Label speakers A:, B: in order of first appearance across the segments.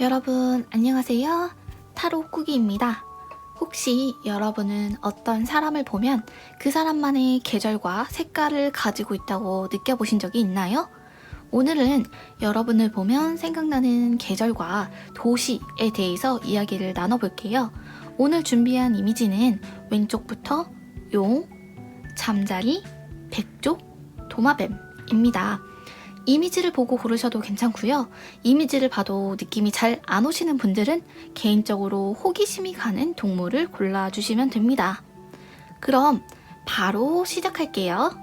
A: 여러분, 안녕하세요. 타로 꾸기입니다. 혹시 여러분은 어떤 사람을 보면 그 사람만의 계절과 색깔을 가지고 있다고 느껴보신 적이 있나요? 오늘은 여러분을 보면 생각나는 계절과 도시에 대해서 이야기를 나눠볼게요. 오늘 준비한 이미지는 왼쪽부터 용, 잠자리, 백조, 도마뱀입니다. 이미지를 보고 고르셔도 괜찮고요. 이미지를 봐도 느낌이 잘 안 오시는 분들은 개인적으로 호기심이 가는 동물을 골라주시면 됩니다. 그럼 바로 시작할게요.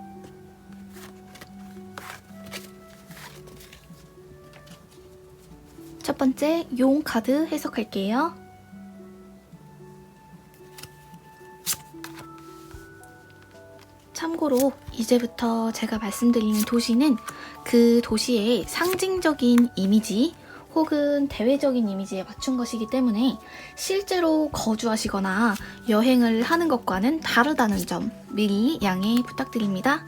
A: 첫 번째 용 카드 해석할게요. 참고로 이제부터 제가 말씀드리는 도시는 그 도시의 상징적인 이미지 혹은 대외적인 이미지에 맞춘 것이기 때문에 실제로 거주하시거나 여행을 하는 것과는 다르다는 점 미리 양해 부탁드립니다.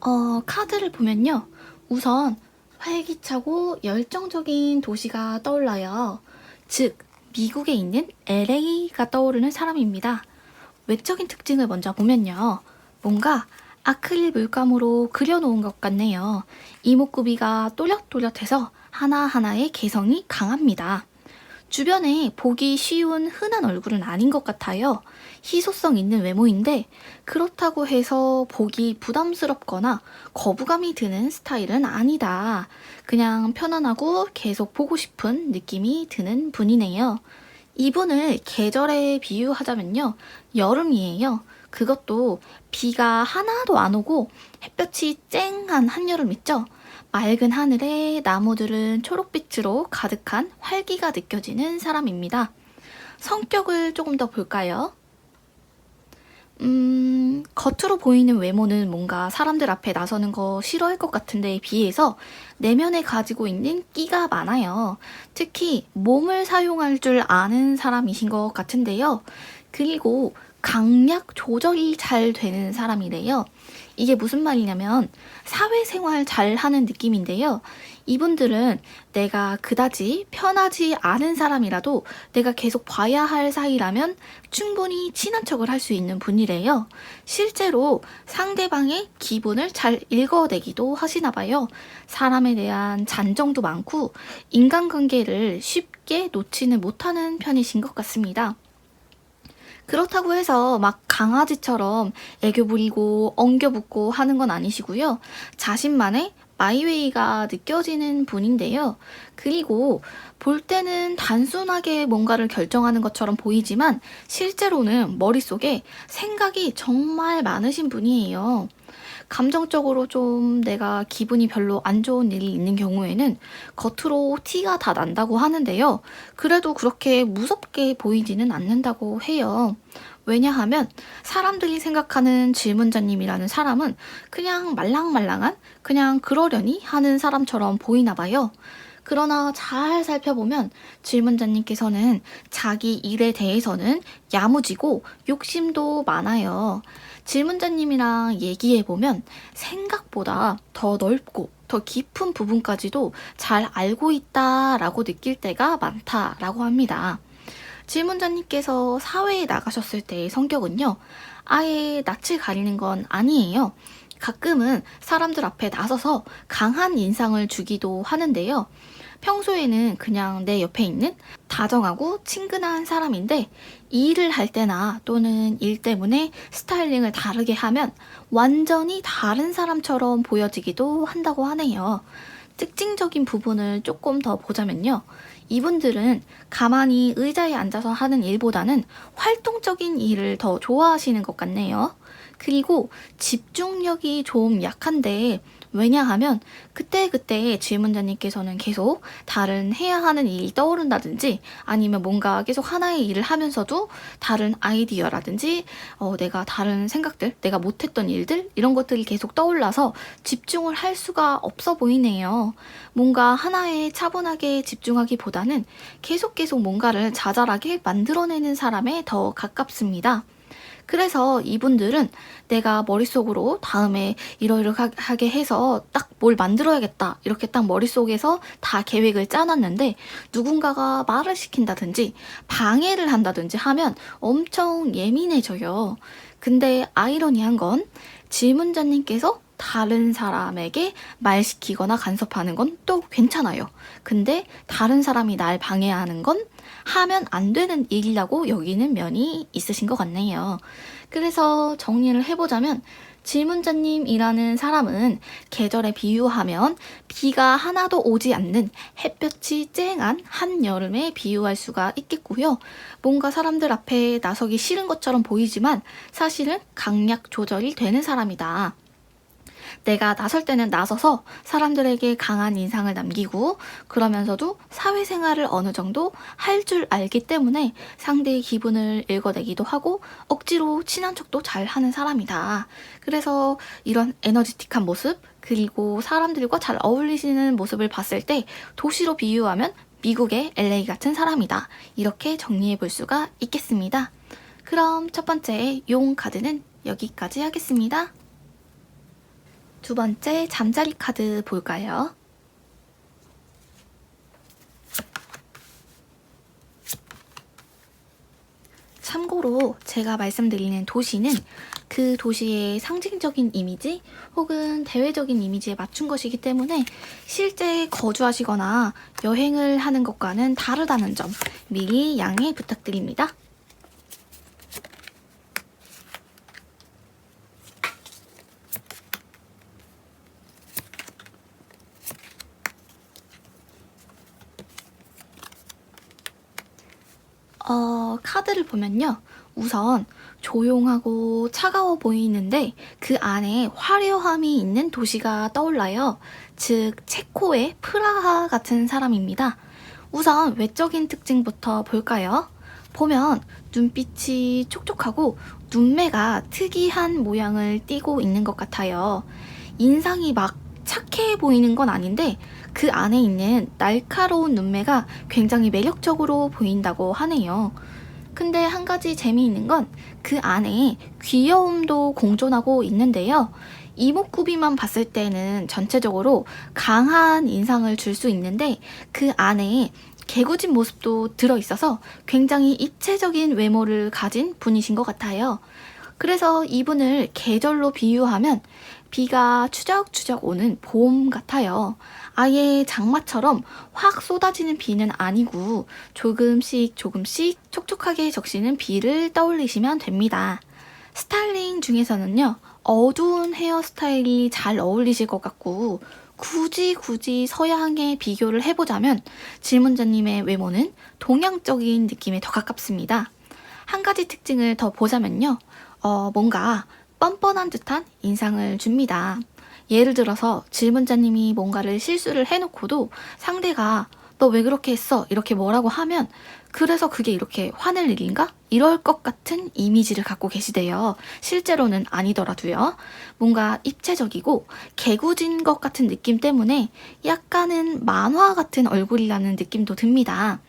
A: 어, 카드를 보면요. 우선 활기차고 열정적인 도시가 떠올라요. 즉, 미국에 있는 LA가 떠오르는 사람입니다. 외적인 특징을 먼저 보면요. 뭔가 아크릴 물감으로 그려놓은 것 같네요. 이목구비가 또렷또렷해서 하나하나의 개성이 강합니다. 주변에 보기 쉬운 흔한 얼굴은 아닌 것 같아요. 희소성 있는 외모인데 그렇다고 해서 보기 부담스럽거나 거부감이 드는 스타일은 아니다. 그냥 편안하고 계속 보고 싶은 느낌이 드는 분이네요. 이분을 계절에 비유하자면요. 여름이에요. 그것도 비가 하나도 안 오고 햇볕이 쨍한 한여름 있죠? 맑은 하늘에 나무들은 초록빛으로 가득한 활기가 느껴지는 사람입니다. 성격을 조금 더 볼까요? 음, 겉으로 보이는 외모는 뭔가 사람들 앞에 나서는 거 싫어할 것 같은데 비해서 내면에 가지고 있는 끼가 많아요. 특히 몸을 사용할 줄 아는 사람이신 것 같은데요. 그리고 강약 조절이 잘 되는 사람이래요. 이게 무슨 말이냐면 사회생활 잘 하는 느낌인데요. 이분들은 내가 그다지 편하지 않은 사람이라도 내가 계속 봐야 할 사이라면 충분히 친한 척을 할 수 있는 분이래요. 실제로 상대방의 기분을 잘 읽어내기도 하시나 봐요. 사람에 대한 잔정도 많고 인간관계를 쉽게 놓지는 못하는 편이신 것 같습니다. 그렇다고 해서 막 강아지처럼 애교 부리고 엉겨붙고 하는 건 아니시고요. 자신만의 마이웨이가 느껴지는 분인데요. 그리고 볼 때는 단순하게 뭔가를 결정하는 것처럼 보이지만 실제로는 머릿속에 생각이 정말 많으신 분이에요. 감정적으로 좀 내가 기분이 별로 안 좋은 일이 있는 경우에는 겉으로 티가 다 난다고 하는데요. 그래도 그렇게 무섭게 보이지는 않는다고 해요. 왜냐하면 사람들이 생각하는 질문자님이라는 사람은 그냥 말랑말랑한, 그냥 그러려니 하는 사람처럼 보이나 봐요. 그러나 잘 살펴보면 질문자님께서는 자기 일에 대해서는 야무지고 욕심도 많아요. 질문자님이랑 얘기해보면 생각보다 더 넓고 더 깊은 부분까지도 잘 알고 있다라고 느낄 때가 많다라고 합니다. 질문자님께서 사회에 나가셨을 때의 성격은요, 아예 낯을 가리는 건 아니에요. 가끔은 사람들 앞에 나서서 강한 인상을 주기도 하는데요. 평소에는 그냥 내 옆에 있는 다정하고 친근한 사람인데 일을 할 때나 또는 일 때문에 스타일링을 다르게 하면 완전히 다른 사람처럼 보여지기도 한다고 하네요. 특징적인 부분을 조금 더 보자면요. 이분들은 가만히 의자에 앉아서 하는 일보다는 활동적인 일을 더 좋아하시는 것 같네요. 그리고 집중력이 좀 약한데 왜냐하면 그때그때 질문자님께서는 계속 다른 해야 하는 일이 떠오른다든지 아니면 뭔가 계속 하나의 일을 하면서도 다른 아이디어라든지 어, 내가 다른 생각들, 내가 못했던 일들 이런 것들이 계속 떠올라서 집중을 할 수가 없어 보이네요. 뭔가 하나에 차분하게 집중하기보다는 계속 계속 뭔가를 자잘하게 만들어내는 사람에 더 가깝습니다. 그래서 이분들은 내가 머릿속으로 다음에 이러이러하게 해서 딱 뭘 만들어야겠다. 이렇게 딱 머릿속에서 다 계획을 짜놨는데 누군가가 말을 시킨다든지 방해를 한다든지 하면 엄청 예민해져요. 근데 아이러니한 건 질문자님께서 다른 사람에게 말 시키거나 간섭하는 건 또 괜찮아요. 근데 다른 사람이 날 방해하는 건 하면 안 되는 일이라고 여기는 면이 있으신 것 같네요. 그래서 정리를 해보자면 질문자님이라는 사람은 계절에 비유하면 비가 하나도 오지 않는 햇볕이 쨍한 한여름에 비유할 수가 있겠고요. 뭔가 사람들 앞에 나서기 싫은 것처럼 보이지만 사실은 강약 조절이 되는 사람이다. 내가 나설 때는 나서서 사람들에게 강한 인상을 남기고 그러면서도 사회생활을 어느 정도 할 줄 알기 때문에 상대의 기분을 읽어내기도 하고 억지로 친한 척도 잘 하는 사람이다. 그래서 이런 에너지틱한 모습 그리고 사람들과 잘 어울리시는 모습을 봤을 때 도시로 비유하면 미국의 LA 같은 사람이다. 이렇게 정리해 볼 수가 있겠습니다. 그럼 첫 번째 용 카드는 여기까지 하겠습니다. 두 번째 잠자리 카드 볼까요? 참고로 제가 말씀드리는 도시는 그 도시의 상징적인 이미지 혹은 대외적인 이미지에 맞춘 것이기 때문에 실제 거주하시거나 여행을 하는 것과는 다르다는 점 미리 양해 부탁드립니다. 어, 카드를 보면요. 우선 조용하고 차가워 보이는데 그 안에 화려함이 있는 도시가 떠올라요. 즉, 체코의 프라하 같은 사람입니다. 우선 외적인 특징부터 볼까요? 보면 눈빛이 촉촉하고 눈매가 특이한 모양을 띠고 있는 것 같아요. 인상이 막 착해 보이는 건 아닌데 그 안에 있는 날카로운 눈매가 굉장히 매력적으로 보인다고 하네요. 근데 한 가지 재미있는 건 그 안에 귀여움도 공존하고 있는데요. 이목구비만 봤을 때는 전체적으로 강한 인상을 줄 수 있는데 그 안에 개구진 모습도 들어있어서 굉장히 입체적인 외모를 가진 분이신 것 같아요. 그래서 이분을 계절로 비유하면 비가 추적추적 오는 봄 같아요. 아예 장마처럼 확 쏟아지는 비는 아니고 조금씩 조금씩 촉촉하게 적시는 비를 떠올리시면 됩니다. 스타일링 중에서는요, 어두운 헤어스타일이 잘 어울리실 것 같고, 굳이 굳이 서양에 비교를 해보자면 질문자님의 외모는 동양적인 느낌에 더 가깝습니다. 한 가지 특징을 더 보자면요, 어, 뭔가 뻔뻔한 듯한 인상을 줍니다. 예를 들어서 질문자님이 뭔가를 실수를 해놓고도 상대가 너 왜 그렇게 했어? 이렇게 뭐라고 하면 그래서 그게 이렇게 화낼 일인가? 이럴 것 같은 이미지를 갖고 계시대요. 실제로는 아니더라도요. 뭔가 입체적이고 개구진 것 같은 느낌 때문에 약간은 만화 같은 얼굴이라는 느낌도 듭니다.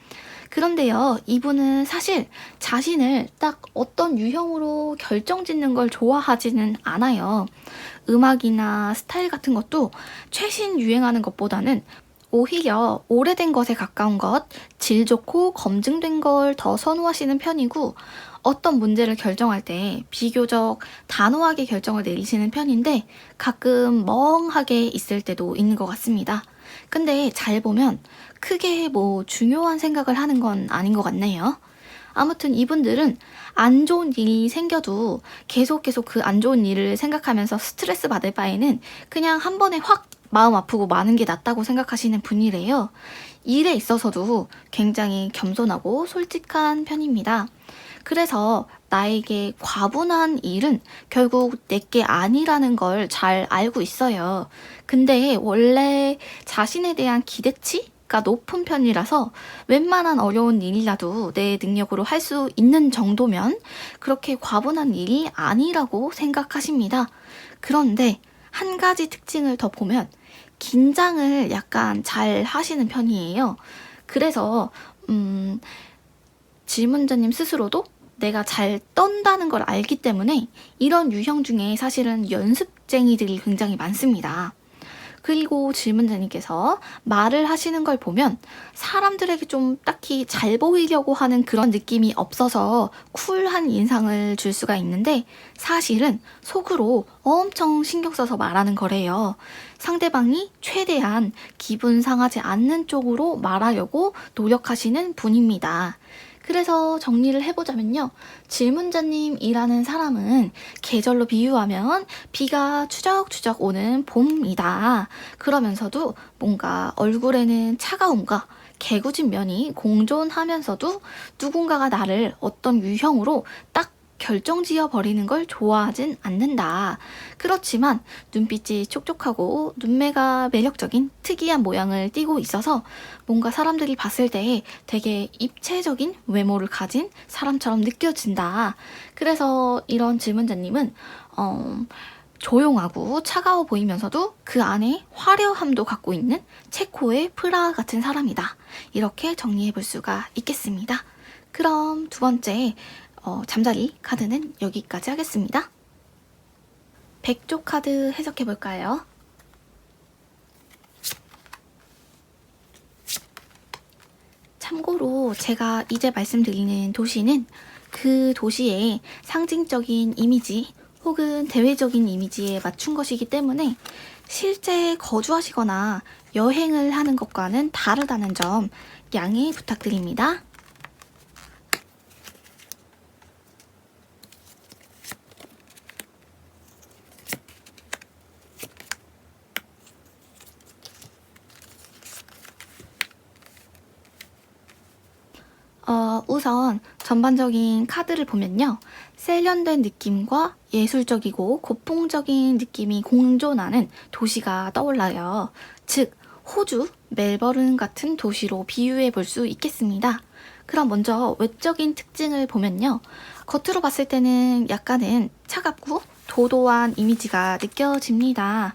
A: 그런데요, 이분은 사실 자신을 딱 어떤 유형으로 결정 짓는 걸 좋아하지는 않아요. 음악이나 스타일 같은 것도 최신 유행하는 것보다는 오히려 오래된 것에 가까운 것, 질 좋고 검증된 걸 더 선호하시는 편이고, 어떤 문제를 결정할 때 비교적 단호하게 결정을 내리시는 편인데, 가끔 멍하게 있을 때도 있는 것 같습니다. 근데 잘 보면 크게 뭐 중요한 생각을 하는 건 아닌 것 같네요. 아무튼 이분들은 안 좋은 일이 생겨도 계속 계속 그 안 좋은 일을 생각하면서 스트레스 받을 바에는 그냥 한 번에 확 마음 아프고 마는 게 낫다고 생각하시는 분이래요. 일에 있어서도 굉장히 겸손하고 솔직한 편입니다. 그래서 나에게 과분한 일은 결국 내게 아니라는 걸 잘 알고 있어요. 근데 원래 자신에 대한 기대치 가 높은 편이라서 웬만한 어려운 일이라도 내 능력으로 할 수 있는 정도면 그렇게 과분한 일이 아니라고 생각하십니다. 그런데 한 가지 특징을 더 보면 긴장을 약간 잘 하시는 편이에요. 그래서 음, 질문자님 스스로도 내가 잘 떤다는 걸 알기 때문에 이런 유형 중에 사실은 연습쟁이들이 굉장히 많습니다. 그리고 질문자님께서 말을 하시는 걸 보면 사람들에게 좀 딱히 잘 보이려고 하는 그런 느낌이 없어서 쿨한 인상을 줄 수가 있는데 사실은 속으로 엄청 신경 써서 말하는 거래요. 상대방이 최대한 기분 상하지 않는 쪽으로 말하려고 노력하시는 분입니다. 그래서 정리를 해보자면요. 질문자님이라는 사람은 계절로 비유하면 비가 추적추적 오는 봄이다. 그러면서도 뭔가 얼굴에는 차가움과 개구진 면이 공존하면서도 누군가가 나를 어떤 유형으로 딱 결정지어 버리는 걸 좋아하진 않는다. 그렇지만 눈빛이 촉촉하고 눈매가 매력적인 특이한 모양을 띠고 있어서 뭔가 사람들이 봤을 때 되게 입체적인 외모를 가진 사람처럼 느껴진다. 그래서 이런 질문자님은 어, 조용하고 차가워 보이면서도 그 안에 화려함도 갖고 있는 체코의 프라 같은 사람이다. 이렇게 정리해 볼 수가 있겠습니다. 그럼 두 번째 어, 잠자리 카드는 여기까지 하겠습니다. 백조 카드 해석해 볼까요? 참고로 제가 이제 말씀드리는 도시는 그 도시의 상징적인 이미지 혹은 대외적인 이미지에 맞춘 것이기 때문에 실제 거주하시거나 여행을 하는 것과는 다르다는 점 양해 부탁드립니다. 어, 우선 전반적인 카드를 보면요. 세련된 느낌과 예술적이고 고풍적인 느낌이 공존하는 도시가 떠올라요. 즉, 호주, 멜버른 같은 도시로 비유해 볼 수 있겠습니다. 그럼 먼저 외적인 특징을 보면요. 겉으로 봤을 때는 약간은 차갑고 도도한 이미지가 느껴집니다.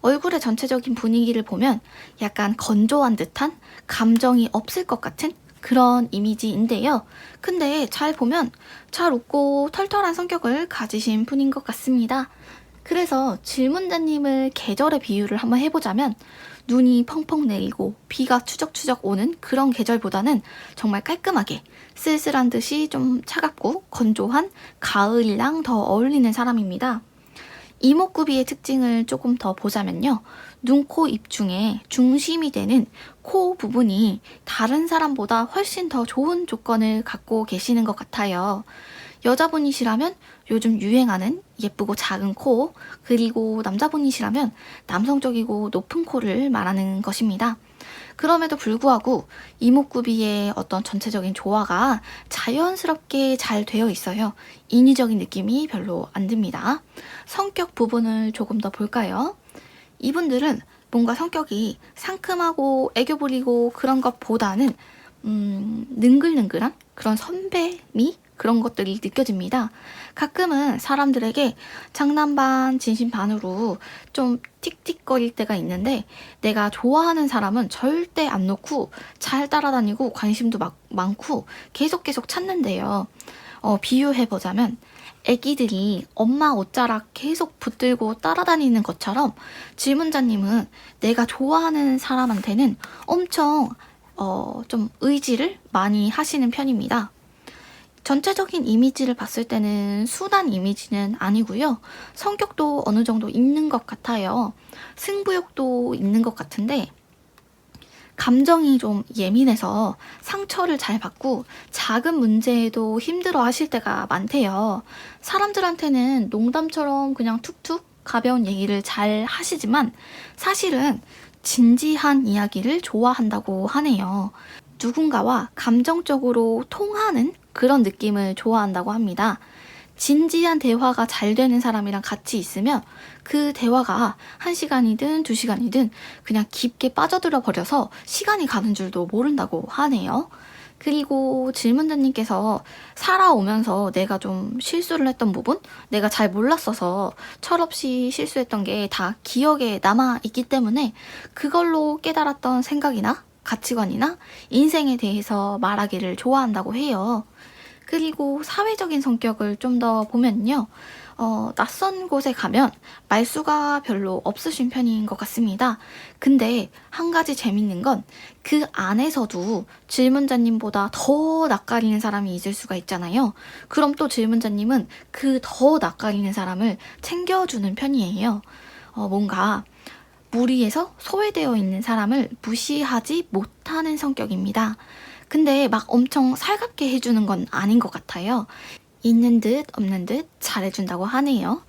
A: 얼굴의 전체적인 분위기를 보면 약간 건조한 듯한 감정이 없을 것 같은 그런 이미지인데요. 근데 잘 보면 잘 웃고 털털한 성격을 가지신 분인 것 같습니다. 그래서 질문자님을 계절의 비유를 한번 해보자면 눈이 펑펑 내리고 비가 추적추적 오는 그런 계절보다는 정말 깔끔하게 쓸쓸한 듯이 좀 차갑고 건조한 가을이랑 더 어울리는 사람입니다. 이목구비의 특징을 조금 더 보자면요. 눈, 코, 입 중에 중심이 되는 코 부분이 다른 사람보다 훨씬 더 좋은 조건을 갖고 계시는 것 같아요. 여자분이시라면 요즘 유행하는 예쁘고 작은 코, 그리고 남자분이시라면 남성적이고 높은 코를 말하는 것입니다. 그럼에도 불구하고 이목구비의 어떤 전체적인 조화가 자연스럽게 잘 되어 있어요. 인위적인 느낌이 별로 안 듭니다. 성격 부분을 조금 더 볼까요? 이분들은 뭔가 성격이 상큼하고 애교 부리고 그런 것보다는 음, 능글능글한 그런 선배미 그런 것들이 느껴집니다. 가끔은 사람들에게 장난 반, 진심 반으로 좀 틱틱거릴 때가 있는데 내가 좋아하는 사람은 절대 안 놓고 잘 따라다니고 관심도 막 많고 계속 계속 찾는데요. 어, 비유해보자면 애기들이 엄마 옷자락 계속 붙들고 따라다니는 것처럼 질문자님은 내가 좋아하는 사람한테는 엄청 어, 좀 의지를 많이 하시는 편입니다. 전체적인 이미지를 봤을 때는 순한 이미지는 아니고요. 성격도 어느 정도 있는 것 같아요. 승부욕도 있는 것 같은데 감정이 좀 예민해서 상처를 잘 받고 작은 문제에도 힘들어 하실 때가 많대요. 사람들한테는 농담처럼 그냥 툭툭 가벼운 얘기를 잘 하시지만 사실은 진지한 이야기를 좋아한다고 하네요. 누군가와 감정적으로 통하는 그런 느낌을 좋아한다고 합니다. 진지한 대화가 잘 되는 사람이랑 같이 있으면 그 대화가 한 시간이든 두 시간이든 그냥 깊게 빠져들어 버려서 시간이 가는 줄도 모른다고 하네요. 그리고 질문자님께서 살아오면서 내가 좀 실수를 했던 부분, 내가 잘 몰랐어서 철없이 실수했던 게 다 기억에 남아 있기 때문에 그걸로 깨달았던 생각이나 가치관이나 인생에 대해서 말하기를 좋아한다고 해요. 그리고 사회적인 성격을 좀 더 보면요. 어, 낯선 곳에 가면 말수가 별로 없으신 편인 것 같습니다. 근데 한 가지 재밌는 건 그 안에서도 질문자님보다 더 낯가리는 사람이 있을 수가 있잖아요. 그럼 또 질문자님은 그 더 낯가리는 사람을 챙겨주는 편이에요. 어, 뭔가 무리에서 소외되어 있는 사람을 무시하지 못하는 성격입니다. 근데 막 엄청 살갑게 해주는 건 아닌 것 같아요. 있는 듯 없는 듯 잘해준다고 하네요.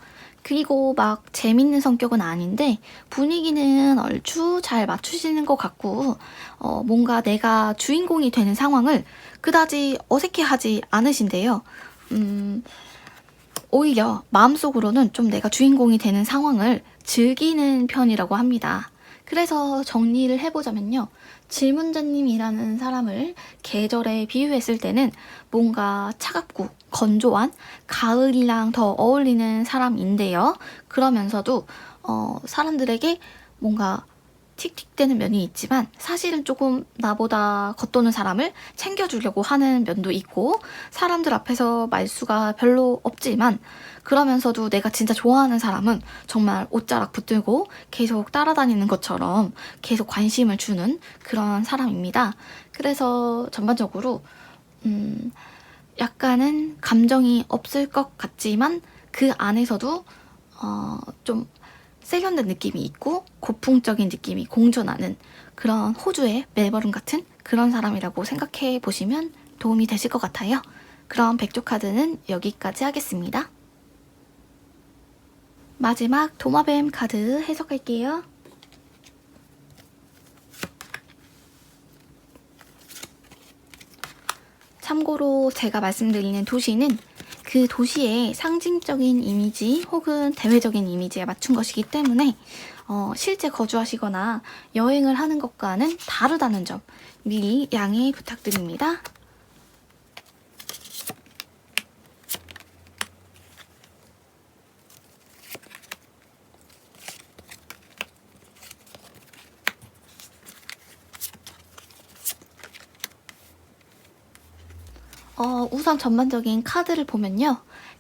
A: 그리고 막 재밌는 성격은 아닌데 분위기는 얼추 잘 맞추시는 것 같고 어, 뭔가 내가 주인공이 되는 상황을 그다지 어색해하지 않으신데요. 음, 오히려 마음속으로는 좀 내가 주인공이 되는 상황을 즐기는 편이라고 합니다. 그래서 정리를 해보자면요. 질문자님이라는 사람을 계절에 비유했을 때는 뭔가 차갑고 건조한 가을이랑 더 어울리는 사람인데요. 그러면서도 어, 사람들에게 뭔가 틱틱대는 면이 있지만 사실은 조금 나보다 겉도는 사람을 챙겨주려고 하는 면도 있고 사람들 앞에서 말수가 별로 없지만 그러면서도 내가 진짜 좋아하는 사람은 정말 옷자락 붙들고 계속 따라다니는 것처럼 계속 관심을 주는 그런 사람입니다. 그래서 전반적으로 음 약간은 감정이 없을 것 같지만 그 안에서도 어 좀 세련된 느낌이 있고 고풍적인 느낌이 공존하는 그런 호주의 멜버른 같은 그런 사람이라고 생각해 보시면 도움이 되실 것 같아요. 그럼 백조 카드는 여기까지 하겠습니다. 마지막 도마뱀 카드 해석할게요. 참고로 제가 말씀드리는 도시는 그 도시의 상징적인 이미지 혹은 대외적인 이미지에 맞춘 것이기 때문에 어, 실제 거주하시거나 여행을 하는 것과는 다르다는 점 미리 양해 부탁드립니다. 어, 우선 전반적인 카드를 보면요.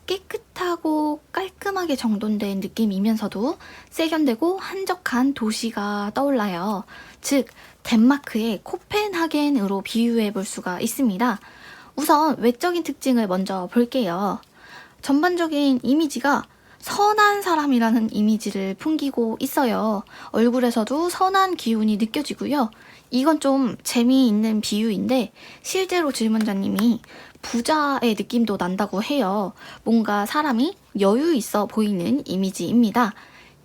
A: 깨끗하고 깔끔하게 정돈된 느낌이면서도 세련되고 한적한 도시가 떠올라요. 즉, 덴마크의 코펜하겐으로 비유해 볼 수가 있습니다. 우선 외적인 특징을 먼저 볼게요. 전반적인 이미지가 선한 사람이라는 이미지를 풍기고 있어요. 얼굴에서도 선한 기운이 느껴지고요. 이건 좀 재미있는 비유인데 실제로 질문자님이 부자의 느낌도 난다고 해요. 뭔가 사람이 여유 있어 보이는 이미지입니다.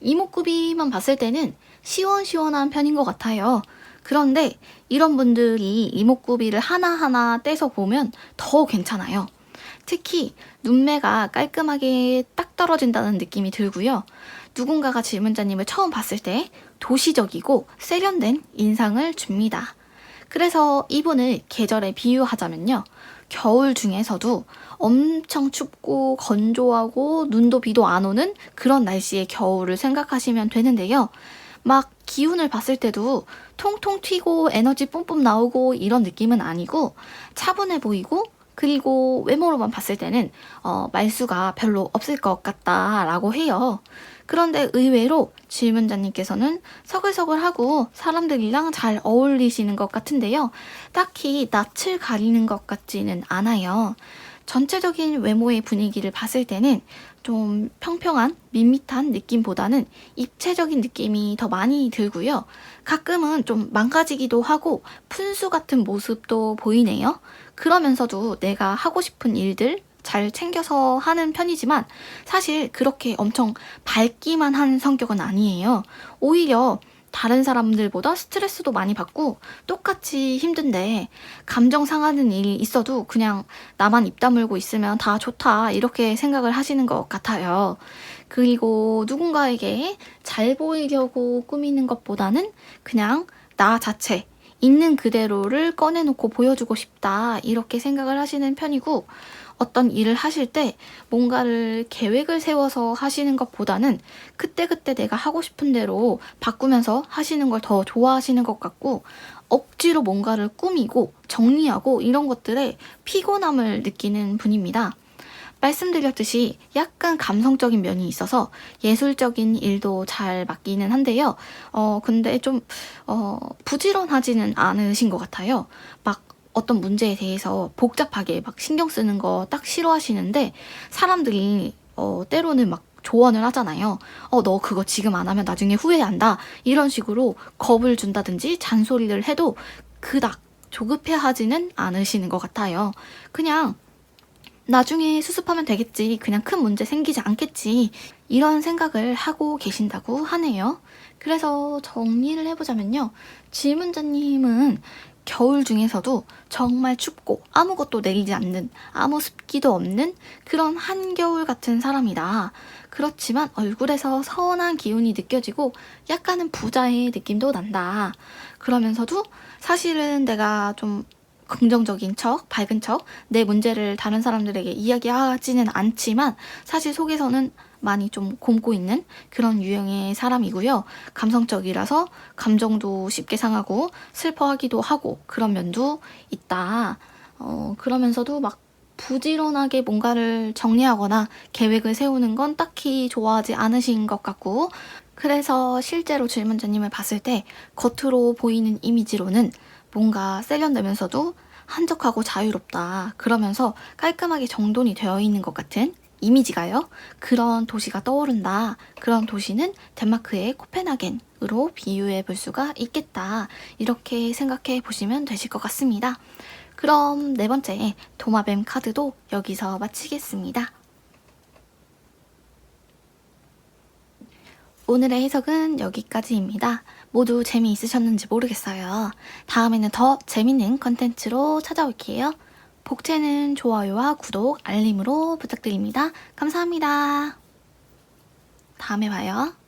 A: 이목구비만 봤을 때는 시원시원한 편인 것 같아요. 그런데 이런 분들이 이목구비를 하나하나 떼서 보면 더 괜찮아요. 특히 눈매가 깔끔하게 딱 떨어진다는 느낌이 들고요. 누군가가 질문자님을 처음 봤을 때 도시적이고 세련된 인상을 줍니다. 그래서 이분을 계절에 비유하자면요. 겨울 중에서도 엄청 춥고 건조하고 눈도 비도 안 오는 그런 날씨의 겨울을 생각하시면 되는데요. 막 기운을 봤을 때도 통통 튀고 에너지 뿜뿜 나오고 이런 느낌은 아니고 차분해 보이고 그리고 외모로만 봤을 때는 어, 말수가 별로 없을 것 같다라고 해요. 그런데 의외로 질문자님께서는 서글서글하고 사람들이랑 잘 어울리시는 것 같은데요. 딱히 낯을 가리는 것 같지는 않아요. 전체적인 외모의 분위기를 봤을 때는 좀 평평한 밋밋한 느낌보다는 입체적인 느낌이 더 많이 들고요. 가끔은 좀 망가지기도 하고 푼수 같은 모습도 보이네요. 그러면서도 내가 하고 싶은 일들 잘 챙겨서 하는 편이지만 사실 그렇게 엄청 밝기만 한 성격은 아니에요. 오히려 다른 사람들보다 스트레스도 많이 받고 똑같이 힘든데 감정 상하는 일이 있어도 그냥 나만 입 다물고 있으면 다 좋다 이렇게 생각을 하시는 것 같아요. 그리고 누군가에게 잘 보이려고 꾸미는 것보다는 그냥 나 자체 있는 그대로를 꺼내놓고 보여주고 싶다 이렇게 생각을 하시는 편이고 어떤 일을 하실 때 뭔가를 계획을 세워서 하시는 것보다는 그때그때 내가 하고 싶은 대로 바꾸면서 하시는 걸 더 좋아하시는 것 같고 억지로 뭔가를 꾸미고 정리하고 이런 것들에 피곤함을 느끼는 분입니다. 말씀드렸듯이 약간 감성적인 면이 있어서 예술적인 일도 잘 맡기는 한데요. 어, 근데 좀, 어, 부지런하지는 않으신 것 같아요. 막 어떤 문제에 대해서 복잡하게 막 신경 쓰는 거 딱 싫어하시는데 사람들이 어, 때로는 막 조언을 하잖아요. 어, 너 그거 지금 안 하면 나중에 후회한다. 이런 식으로 겁을 준다든지 잔소리를 해도 그닥 조급해 하지는 않으시는 것 같아요. 그냥 나중에 수습하면 되겠지. 그냥 큰 문제 생기지 않겠지. 이런 생각을 하고 계신다고 하네요. 그래서 정리를 해보자면요. 질문자님은 겨울 중에서도 정말 춥고 아무것도 내리지 않는 아무 습기도 없는 그런 한겨울 같은 사람이다. 그렇지만 얼굴에서 서운한 기운이 느껴지고 약간은 부자의 느낌도 난다. 그러면서도 사실은 내가 좀 긍정적인 척, 밝은 척, 내 문제를 다른 사람들에게 이야기하지는 않지만 사실 속에서는 많이 좀 곰고 있는 그런 유형의 사람이고요. 감성적이라서 감정도 쉽게 상하고 슬퍼하기도 하고 그런 면도 있다. 어, 그러면서도 막 부지런하게 뭔가를 정리하거나 계획을 세우는 건 딱히 좋아하지 않으신 것 같고 그래서 실제로 질문자님을 봤을 때 겉으로 보이는 이미지로는 뭔가 세련되면서도 한적하고 자유롭다. 그러면서 깔끔하게 정돈이 되어 있는 것 같은 이미지가요. 그런 도시가 떠오른다. 그런 도시는 덴마크의 코펜하겐으로 비유해 볼 수가 있겠다. 이렇게 생각해 보시면 되실 것 같습니다. 그럼 네 번째 도마뱀 카드도 여기서 마치겠습니다. 오늘의 해석은 여기까지입니다. 모두 재미있으셨는지 모르겠어요. 다음에는 더 재밌는 컨텐츠로 찾아올게요. 복채는 좋아요와 구독, 알림으로 부탁드립니다. 감사합니다. 다음에 봐요.